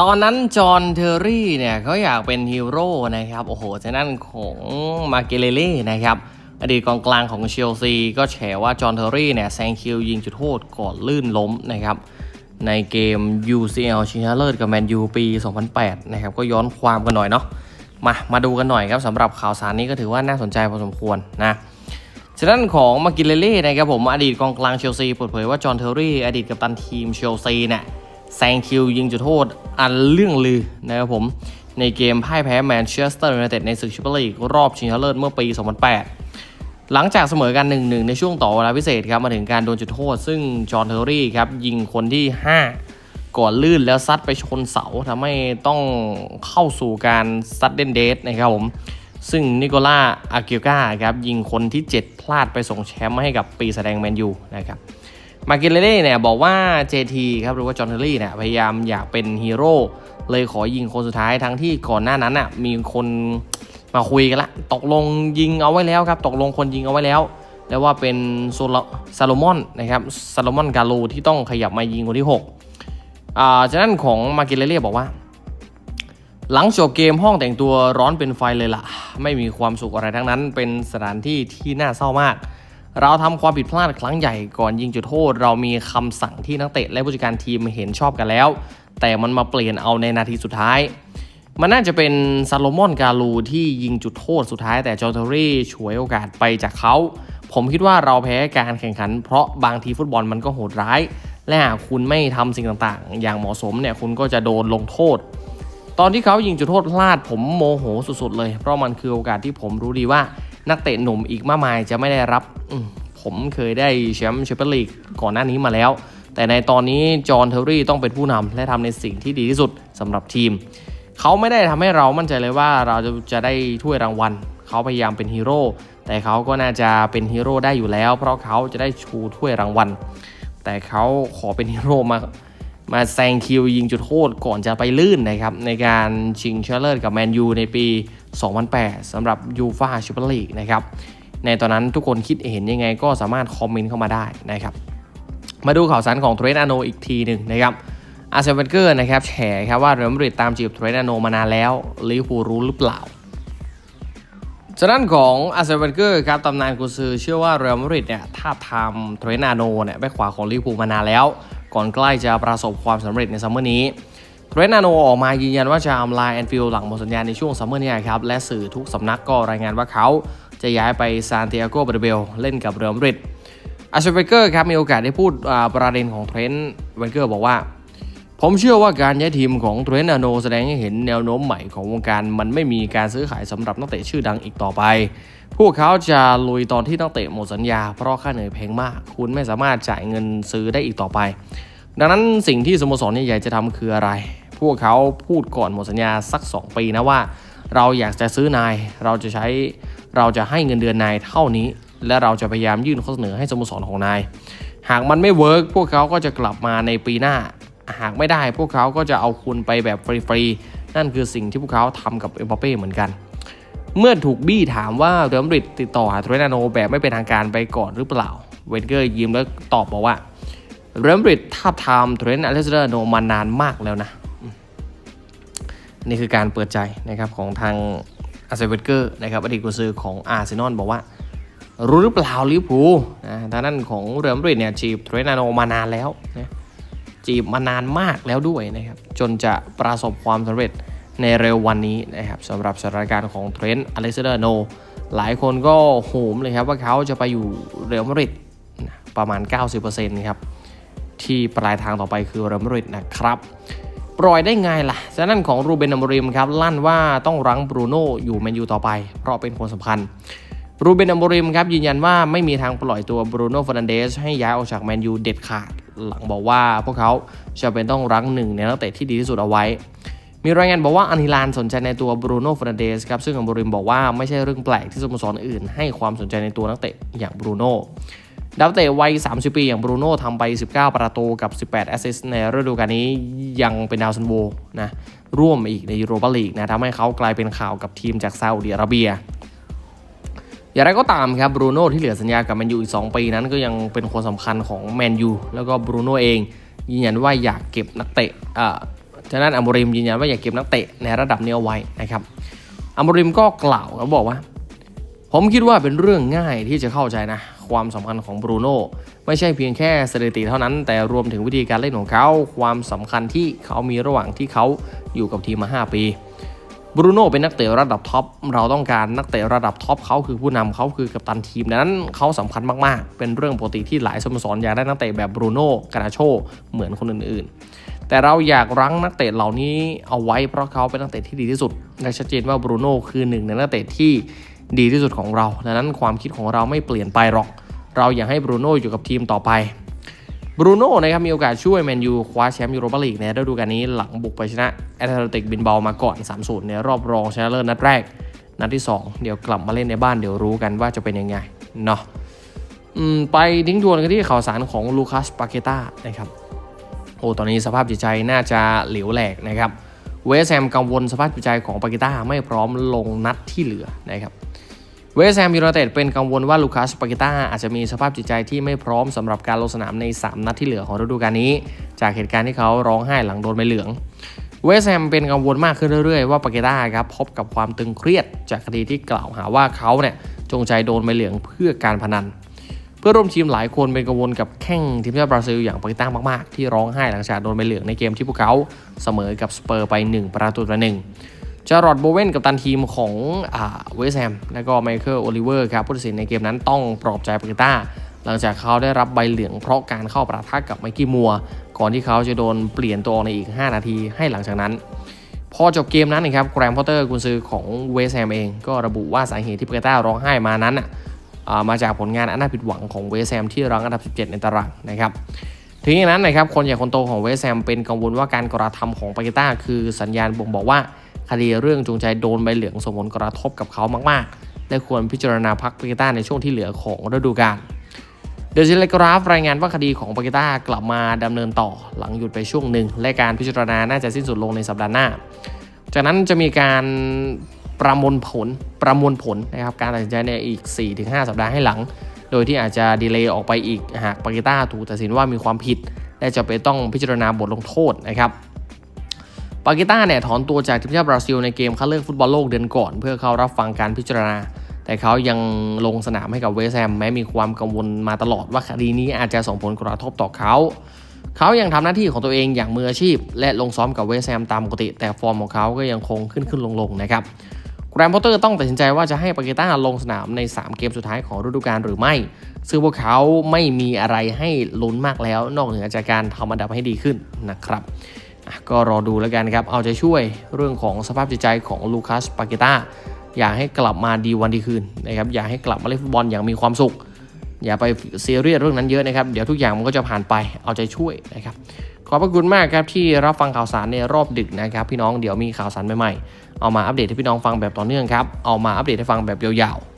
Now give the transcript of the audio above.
ตอนนั้นจอห์นเทอร์รี่เนี่ยเขาอยากเป็นฮีโร่นะครับโอ้โหจากนั้นของมาเกเลเล่นะครับอดีตกองกลางของเชลซีก็แฉว่าจอห์นเทอร์รี่เนี่ยแซงคิวยิงจุดโทษก่อนลื่นล้มนะครับในเกม UCL ชิงชนะเลิศกับแมนยูปี 2008 นะครับก็ย้อนความกันหน่อยเนาะมามาดูกันหน่อยครับสำหรับข่าวสารนี้ก็ถือว่าน่าสนใจพอสมควรนะฉะนั้นของมากิเลเล่นะครับผมอดีตกองกลางเชลซีเปิดเผยว่าจอห์นเทอร์รี่อดีตกัปตันทีมเชลซีเนี่ย แซงคิวยิงจุดโทษอันเรื่องลือนะครับผม ในเกมพ่ายแพ้แมนเชสเตอร์ยูไนเต็ดในศึกแชมเปี้ยนลีกรอบชิงชนะเลิศเมื่อปี 2008 หลังจากเสมอกัน 1-1 ในช่วงต่อเวลาพิเศษครับมาถึงการโดนจุดโทษ ซึ่งจอห์นเทอร์รี่ครับยิงคนที่ 5 ก่อนลื่นแล้วซัดไปชนเสาทำให้ต้องเข้าสู่การซัดเดนเดสนะครับผมซึ่งนิโคล่าอากิก้าครับยิงคนที่ 7 พลาดไปส่งแชมป์ให้กับปีแสดงแมนยูนะครับ มาเกเลเล่เนี่ยบอกว่า JT ครับหรือว่าจอห์นเทอรี่เนี่ยพยายามอยากเป็นฮีโร่เลยขอยิงคนสุดท้ายทั้งที่ก่อนหน้านั้นอะมีคนมาคุยกันละตกลงยิงเอาไว้แล้วครับตกลงคนยิงเอาไว้แล้ว แล้วว่าเป็นโซลซาโลมอนนะครับซาโลมอนกาลูที่ต้องขยับมายิงคนที่6อ่าจากนั้นของมาเกเลเล่บอกว่า หลังจบเกมห้องแต่งตัวร้อนเป็นไฟเลยล่ะ ไม่มีความสุขอะไรทั้งนั้น เป็นสถานที่ที่น่าเศร้ามาก เราทำความผิดพลาดครั้งใหญ่ก่อนยิงจุดโทษ เรามีคำสั่งที่นักเตะและผู้จัดการทีมเห็นชอบกันแล้ว แต่มันมาเปลี่ยนเอาในนาทีสุดท้าย มันน่าจะเป็นซาโลมอนกาลูที่ยิงจุดโทษสุดท้ายแต่จอร์เทอรี่ฉวยโอกาสไปจากเขา ผมคิดว่าเราแพ้การแข่งขัน เพราะบางทีฟุตบอลมันก็โหดร้าย และหากคุณไม่ทำสิ่งต่างๆ อย่างเหมาะสมเนี่ยคุณก็จะโดนลงโทษ ตอนที่เขายิงจุดโทษพลาดผมโมโหสุดๆเลย เพราะมันคือโอกาสที่ผมรู้ดีว่า นักเตะหนุ่มอีกมากมายจะไม่ได้รับ ผมเคยได้แชมป์แชมเปี้ยนลีกก่อนหน้านี้มาแล้ว แต่ในตอนนี้จอห์นเทอร์รี่ต้องเป็นผู้นำและทำในสิ่งที่ดีที่สุดสำหรับทีม เขาไม่ได้ทำให้เรามั่นใจเลยว่าเราจะจะได้ถ้วยรางวัล เขาพยายามเป็นฮีโร่แต่เขาก็น่าจะเป็นฮีโร่ได้อยู่แล้ว เพราะเขาจะได้ชูถ้วยรางวัล แต่เขาขอเป็นฮีโร่มามาแซงคิวยิงจุดโทษก่อนจะไปลื่นนะครับในการชิงชนะเลิศกับแมนยูในปี 2008สำหรับยูฟาแชมเปี้ยนลีกนะครับในตอนนั้นทุกคนคิดเห็นยังไงก็สามารถคอมเมนต์เข้ามาได้นะครับมาดูข่าวสารของเทรนอาโนอีกทีหนึ่งนะครับอาร์เซนเวนเกอร์นะครับแฉครับว่าเรอัลมาดริดตามจีบเทรนอาโนมานานแล้วลิเวอร์พูลรู้หรือเปล่าจากนั้นของอาร์เซนเวนเกอร์ครับตำนานกุซือเชื่อว่าเรอัลมาดริดเนี่ยถ้าทำเทรนาโนเนี่ยแบ็คขวาของลิเวอร์พูลมานานแล้ว ก่อนใกล้จะประสบความสำเร็จในซัมเมอร์นี้ เทรนาโนออกมายืนยันว่าจะอำลาแอนฟิลด์หลังหมดสัญญาในช่วงซัมเมอร์นี้ครับ และสื่อทุกสำนักก็รายงานว่าเขาจะย้ายไปซานติอาโกบาร์เบลเล่นกับเรอัลมาดริดอาร์เซนเวเกอร์ครับมีโอกาสได้พูดประเด็นของเทรนต์เวนเกอร์บอกว่า ผมเชื่อว่าการย้ายทีมของเทรนต์อาโนแสดงให้เห็นแนวโน้มใหม่ของวงการมันไม่มีการซื้อขายสำหรับนักเตะชื่อดังอีกต่อไป พวกเขาจะลุยตอนที่นักเตะหมดสัญญา เพราะค่าเหนื่อยแพงมาก คุณไม่สามารถจ่ายเงินซื้อได้อีกต่อไป ดังนั้นสิ่งที่สโมสรใหญ่จะทำคืออะไร วกเขาพูดก่อนหมดสัญญาสัก 2 ปีนะว่า เราอยากจะซื้อนาย เราจะใช้เราจะให้เงินเดือนนายเท่านี้ และเราจะพยายามยื่นข้อเสนอให้สโมสรของนาย หากมันไม่เวิร์กพวกเขาก็จะกลับมาในปีหน้า หากไม่ได้พวกเขาก็จะเอาคุณไปแบบฟรีๆนั่นคือสิ่งที่พวกเขาทำกับเอ็มบัปเป้เหมือนกัน เมื่อถูกบี้ถามว่าเรอัลมาดริดติดต่อหาเทรนาโนแบบไม่เป็นทางการไปก่อนหรือเปล่า เวนเกอร์ยิ้มแล้วตอบบอกว่าเรอัลมาดริดท้าบทามเทรนต์อเลสเดอร์โนมานานมากแล้วนะ นี่คือการเปิดใจนะครับของทางอาเซเวนเกอร์นะครับอดีตกุญซือของอาร์เซนอลบอกว่า รู้หรือเปล่าลิเวอร์พูลนะทางด้านของเรอัลมาดริดเนี่ยจีบเทรนาโนมานานแล้วนะจีบมานานมากแล้วด้วยนะครับจนจะประสบความสำเร็จในเร็ววันนี้นะครับสำหรับสถานการณ์ของเทรนต์อเล็กซานเดอร์โน หลายคนก็โหมเลยครับว่าเขาจะไปอยู่เรอัลมาดริดประมาณ 90%ครับที่ปลายทางต่อไปคือเรอัลมาดริดนะครับ ปล่อยได้ไงล่ะจากนั้นของรูเบนอมริมครับลั่นว่าต้องรั้งบรูโน่อยู่แมนยูต่อไป เพราะเป็นคนสำคัญรูเบนอมริมครับยืนยันว่าไม่มีทางปล่อยตัวบรูโน่ฟ r นันเดสให้ย้ายออกจากแมนยูเด็ดขาด หลังบอกว่าพวกเขาจะเป็นต้องรั้งหนึ่งในนักเตะที่ดีที่สุดเอาไว้ มีรายงานบอกว่าอันฮิลานสนใจในตัวบรูโน่ฟ r นันเดสครับซึ่งอมริมบอกว่าไม่ใช่เรื่องแปลกที่สโมสรอื่น ให้ความสนใจในตัวนักเตะอย่างบรูโน่ ดาวเตะวัย 30 ปีอย่างบรูโน่ทำไป 19 ประตูกับ 18 แอสซิสต์ในฤดูกาลนี้ยังเป็นดาวซันโวนะร่วมอีกในยูโรปาลีกนะทำให้เขากลายเป็นข่าวกับทีมจากซาอุดิอาระเบีย อย่างไรก็ตามครับบรูโน่ที่เหลือสัญญากับแมนยูอีก 2 ปีนั้นก็ยังเป็นคนสำคัญของแมนยูแล้วก็บรูโน่เองยืนยันว่าอยากเก็บนักเตะอ่าฉะนั้นอัมบริมยืนยันว่าอยากเก็บนักเตะในระดับนี้เอาไว้นะครับอัมบริมก็กล่าวเขาบอกว่า ผมคิดว่าเป็นเรื่องง่ายที่จะเข้าใจนะ ความสำคัญของบรูโน่ไม่ใช่เพียงแค่สถิติเท่านั้น แต่รวมถึงวิธีการเล่นของเขา ความสำคัญที่เขามีระหว่างที่เขาอยู่กับทีมมา 5 ปีบรูโน่เป็นนักเตะระดับท็อป เราต้องการนักเตะระดับท็อปเขาคือผู้นำเขาคือกัปตันทีมดังนั้นเขาสำคัญมาก ๆ เป็นเรื่องปกติที่หลายสโมสรอยากได้นักเตะแบบบรูโน่กานาโชเหมือนคนอื่น ๆ แต่เราอยากรั้งนักเตะเหล่านี้เอาไว้เพราะเขาเป็นนักเตะที่ดีที่สุดและชัดเจนว่าบรูโน่คือหนึ่งในนักเตะที่ ดีที่สุดของเรา ดังนั้นความคิดของเราไม่เปลี่ยนไปหรอก เราอยากให้บรูโน่อยู่กับทีมต่อไป บรูโน่นะครับมีโอกาสช่วยแมนยูคว้าแชมป์ยูโรปาลีกในฤดูกาลนี้หลังบุกไปชนะแอตเลติกบินเบามาก่อน 3-0 ในรอบรองชนะเลิศนัดแรก นัดที่ 2 เดี๋ยวกลับมาเล่นในบ้านเดี๋ยวรู้กันว่าจะเป็นยังไงเนาะไปทิ้งทวนกันที่ข่าวสารของลูคัสปาเกต้านะครับโอ้ตอนนี้สภาพจิตใจน่าจะเหลวแหลกนะครับเวสแฮมกังวลสภาพจิตใจของปาเกต้าไม่พร้อมลงนัดที่เหลือนะครับ เวสแฮมยูไนเต็ดเป็นกังวลว่าลูคัสปาเกต้าอาจจะมีสภาพจิตใจที่ไม่พร้อมสำหรับการลงสนามใน 3 นัดที่เหลือของฤดูกาลนี้ จากเหตุการณ์ที่เขาร้องไห้หลังโดนใบเหลือง เวสแฮมเป็นกังวลมากขึ้นเรื่อยๆ ว่าปาเกต้าครับพบกับความตึงเครียดจากคดีที่กล่าวหาว่าเขาเนี่ยจงใจโดนใบเหลืองเพื่อการพนัน เพื่อร่วมทีมหลายคนเป็นกังวลกับแข้งทีมชาติบราซิลอย่างปาเกต้ามากๆ ที่ร้องไห้หลังจากโดนใบเหลืองในเกมที่พวกเขาเสมอกับสเปอร์ไป 1 ประตูต่อหนึ่ง จารอดโบเวนกับตันทีมของเวสแฮม และก็ไมเคิลโอลิเวอร์ครับผู้ตัดสินในเกมนั้นต้องปลอบใจปาเกต้า หลังจากเขาได้รับใบเหลืองเพราะการเข้าประทะกับไมกี้มัว ก่อนที่เขาจะโดนเปลี่ยนตัวออกในอีก 5 นาทีให้หลังจากนั้น พอจบเกมนั้นนะครับแกรมพอตเตอร์กุนซือของเวสแฮมเอง ก็ระบุว่าสาเหตุที่ปาเกต้าร้องไห้มานั้นน่ะมาจากผลงานอันน่าผิดหวังของเวสแฮมที่รั้งอันดับ 17 ในตารางนะครับ ถึงอย่างนั้นนะครับคนใหญ่คนโตของเวสแฮมเป็นกังวลว่าการกระทำของปาเกต้าคือสัญญาณบ่งบอกว่าคดีเรื่องจูงใจโดนใบเหลืองส่งผลกระทบกับเขามากๆ และควรพิจารณาพักปาเกต้าในช่วงที่เหลือของฤดูกาลเดอะซิเลกราฟรายงานว่าคดีของปาเกต้ากลับมาดำเนินต่อหลังหยุดไปช่วงหนึ่ง และการพิจารณาน่าจะสิ้นสุดลงในสัปดาห์หน้า จากนั้นจะมีการประมวลผลประมวลผลนะครับการตัดสินใจในอีก 4-5 สัปดาห์ให้หลัง โดยที่อาจจะดีเลย์ออกไปอีกหากปาเกต้าถูกตัดสินว่ามีความผิด และจะไปต้องพิจารณาบทลงโทษนะครับปาเกต้าเนี่ยถอนตัวจากทีมชาติบราซิลในเกมคัดเลือกฟุตบอลโลกเดือนก่อน เพื่อเข้ารับฟังการพิจารณา แต่เขายังลงสนามให้กับเวสแฮมแม้มีความกังวลมาตลอดว่าคดีนี้อาจจะส่งผลกระทบต่อเขาเขายังทำหน้าที่ของตัวเองอย่างมืออาชีพ และลงซ้อมกับเวสแฮมตามปกติ แต่ฟอร์มของเขาก็ยังคงขึ้นขึ้นลงลงๆนะครับ แกรมพอตเตอร์ต้องตัดสินใจว่าจะให้ปาเกต้าลงสนามใน 3 เกมสุดท้ายของฤดูกาลหรือไม่ ซึ่งพวกเขาไม่มีอะไรให้ลุ้นมากแล้ว นอกเหนือจากการทำอันดับให้ดีขึ้นนะครับ ก็รอดูแล้วกันครับ เอาใจช่วยเรื่องของสภาพจิตใจของลูคัสปาเกต้าอยากให้กลับมาดีวันดีคืนนะครับอยากให้กลับมาเล่นฟุตบอลอย่างมีความสุข อย่าไปซีเรียสเรื่องนั้นเยอะนะครับ เดี๋ยวทุกอย่างมันก็จะผ่านไปเอาใจช่วยนะครับ ขอบพระคุณมากครับที่รับฟังข่าวสารในรอบดึกนะครับ พี่น้องเดี๋ยวมีข่าวสารใหม่ๆ เอามาอัปเดตให้พี่น้องฟังแบบต่อเนื่องครับ เอามาอัปเดตให้ฟังแบบยาวๆ